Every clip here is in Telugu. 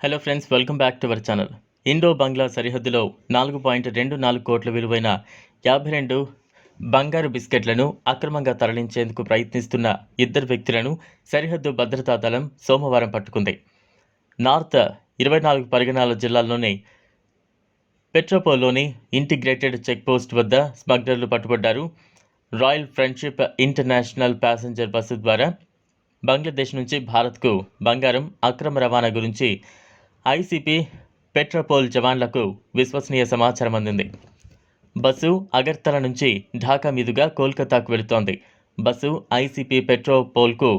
Hello friends welcome back to our channel Indo Bangla సరిహద్దులో నాలుగు పాయింట్ రెండు నాలుగు కోట్ల విలువైన యాభై రెండు బంగారు బిస్కెట్లను అక్రమంగా తరలించేందుకు ప్రయత్నిస్తున్న ఇద్దరు వ్యక్తులను సరిహద్దు భద్రతా దళం సోమవారం పట్టుకుంది. నార్త్ ఇరవై నాలుగు పరిగణాల జిల్లాల్లోని పెట్రోపోలోని ఇంటిగ్రేటెడ్ చెక్ పోస్ట్ వద్ద స్మగ్లర్లు పట్టుబడ్డారు. Royal friendship international passenger bus ద్వారా బంగ్లాదేశ్ నుంచి భారత్కు బంగారం అక్రమ రవాణా గురించి ఐసీపీ పెట్రోపోల్ జవాన్లకు విశ్వసనీయ సమాచారం అందింది. బస్సు అగర్తల నుంచి ఢాకా మీదుగా కోల్కతాకు వెళుతోంది. బస్సు ఐసీపీ పెట్రోపోల్కు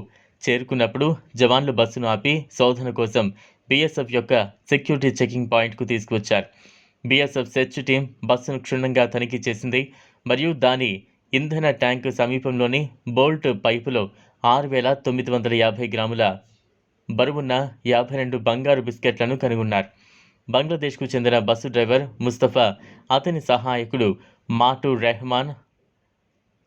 చేరుకున్నప్పుడు జవాన్లు బస్సును ఆపి శోధన కోసం బీఎస్ఎఫ్ యొక్క సెక్యూరిటీ చెకింగ్ పాయింట్కు తీసుకువచ్చారు. బీఎస్ఎఫ్ సెర్చ్ టీం బస్సును క్షుణ్ణంగా తనిఖీ చేసింది మరియు దాని ఇంధన ట్యాంకు సమీపంలోని బోల్ట్ పైపులో ఆరు వేల తొమ్మిది వందల యాభై గ్రాముల బరువున్న యాభై రెండు బంగారు బిస్కెట్లను కనుగొన్నారు. బంగ్లాదేశ్కు చెందిన బస్సు డ్రైవర్ ముస్తఫా అతని సహాయకులు మాటు రెహమాన్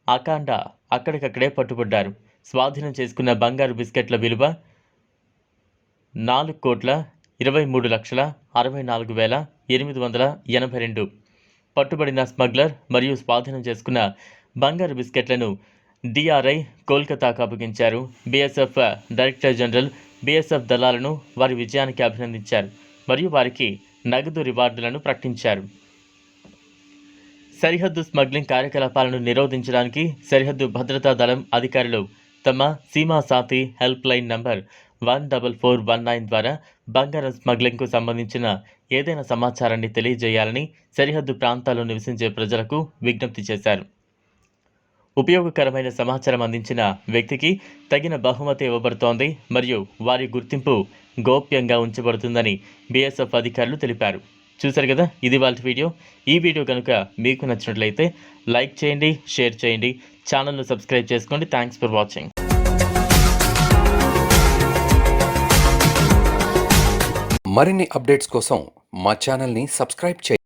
అకాండా అక్కడికక్కడే పట్టుబడ్డారు. స్వాధీనం చేసుకున్న బంగారు బిస్కెట్ల విలువ నాలుగు కోట్ల ఇరవై మూడు లక్షల అరవై నాలుగు వేల ఎనిమిది వందల ఎనభై రెండు. పట్టుబడిన స్మగ్లర్ మరియు స్వాధీనం చేసుకున్న బంగారు బిస్కెట్లను డిఆర్ఐ కోల్కతాకు అప్పగించారు. బీఎస్ఎఫ్ డైరెక్టర్ జనరల్ బీఎస్ఎఫ్ దళాలను వారి విజయానికి అభినందించారు మరియు వారికి నగదు రివార్డులను ప్రకటించారు. సరిహద్దు స్మగ్లింగ్ కార్యకలాపాలను నిరోధించడానికి సరిహద్దు భద్రతా దళం అధికారులు తమ Seema Sathi help line number one double four one nine ద్వారా బంగారం స్మగ్లింగ్కు సంబంధించిన ఏదైనా సమాచారాన్ని తెలియజేయాలని సరిహద్దు ప్రాంతాల్లో నివసించే ప్రజలకు విజ్ఞప్తి చేశారు. ఉపయోగకరమైన సమాచారం అందించిన వ్యక్తికి తగిన బహుమతి ఇవ్వబడుతోంది మరియు వారి గుర్తింపు గోప్యంగా ఉంచబడుతుందని బీఎస్ఎఫ్ అధికారులు తెలిపారు. చూశారు కదా? ఇది వాళ్ళ వీడియో. ఈ వీడియో కనుక మీకు నచ్చినట్లయితే లైక్ చేయండి షేర్ చేయండి ఛానల్ను సబ్స్క్రైబ్ చేసుకోండి. థ్యాంక్స్ ఫర్ వాచింగ్ మరిన్ని అప్డేట్స్ కోసం మా ఛానల్ని సబ్స్క్రైబ్ చేయండి.